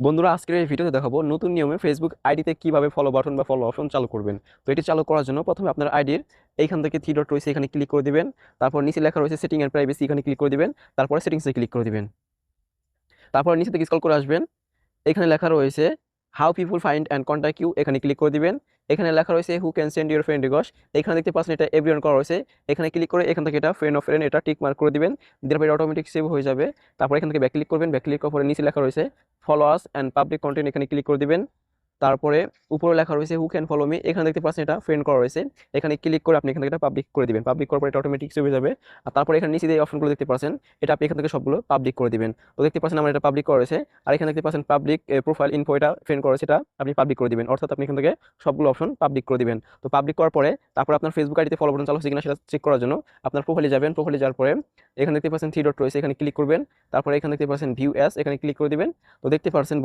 বন্ধুরা, আজকের এই ভিডিওতে দেখাবো নতুন নিয়মে ফেসবুক আইডিতে কীভাবে ফলো বাটন বা ফলো অপশন চালু করবেন। তো এটি চালু করার জন্য প্রথমে আপনার আইডির এইখান থেকে থ্রি ডট রয়েছে, এখানে ক্লিক করে দিবেন। তারপর নিচে লেখা রয়েছে সেটিং অ্যান্ড প্রাইভেসি এখানে ক্লিক করে দিবেন। তারপরে সেটিংসে ক্লিক করে দিবেন। তারপর নিচে থেকে স্কল করে আসবেন। এখানে লেখা রয়েছে how people find and contact you এখানে ক্লিক করে দিবেন। এখানে লেখা রয়েছে who can send your friend request এখানে দেখতে পাচ্ছেন এটা এভরিওয়ান করা রয়েছে। এখানে ক্লিক করে এখান থেকে এটা ফ্রেন্ড অফ ফ্রেন্ড এটা টিক মার্ক করে দিবেন। দেওয়ার পরে অটোমেটিক সেভ হয়ে যাবে। তারপর এখান থেকে ব্যাক ক্লিক করবেন। ব্যাক ক্লিক করার পরে নিচে লেখা রয়েছে ফলোয়ার্স অ্যান্ড পাবলিক কন্টেন্ট এখানে ক্লিক করে দিবেন। তারপরে উপরে লেখা রয়েছে হু ক্যান ফলো মি এখানে দেখতে পাচ্ছেন এটা ফ্রেন্ড করা রয়েছে। এখানে ক্লিক করে আপনি এখান থেকে এটা পাবলিক করে দিবেন। পাবলিক করার পরে এটা অটোমেটিক হয়ে যাবে। আর তারপরে এখানে নিচে যে অপশনগুলো দেখতে পাচ্ছেন, এটা আপনি এখান থেকে সবগুলো পাবলিক করে দিবেন। তো দেখতে পাচ্ছেন আমার এটা পাবলিক করা রয়েছে। আর এখানে দেখতে পাচ্ছেন পাবলিক প্রোফাইল ইনফো এটা ফ্রেন্ড করা রয়েছে, এটা আপনি পাবলিক করে দিবেন। অর্থাৎ আপনি এখান থেকে সবগুলো অপশন পাবলিক করে দিবেন। তো পাবলিক করার পরে তারপর আপনার ফেসবুক আইডিতে ফলো বাটন চালু হচ্ছে কিনা সেটা চেক করার জন্য আপনার প্রোফাইলে যাবেন। প্রোফাইলে যাওয়ার পরে এখানে দেখতে পাচ্ছেন থ্রি ডট রয়েছে, এখানে ক্লিক করবেন। তারপরে এখানে দেখতে পাচ্ছেন ভিউ অ্যাস এখানে ক্লিক করে দিবেন। তো দেখতে পাচ্ছেন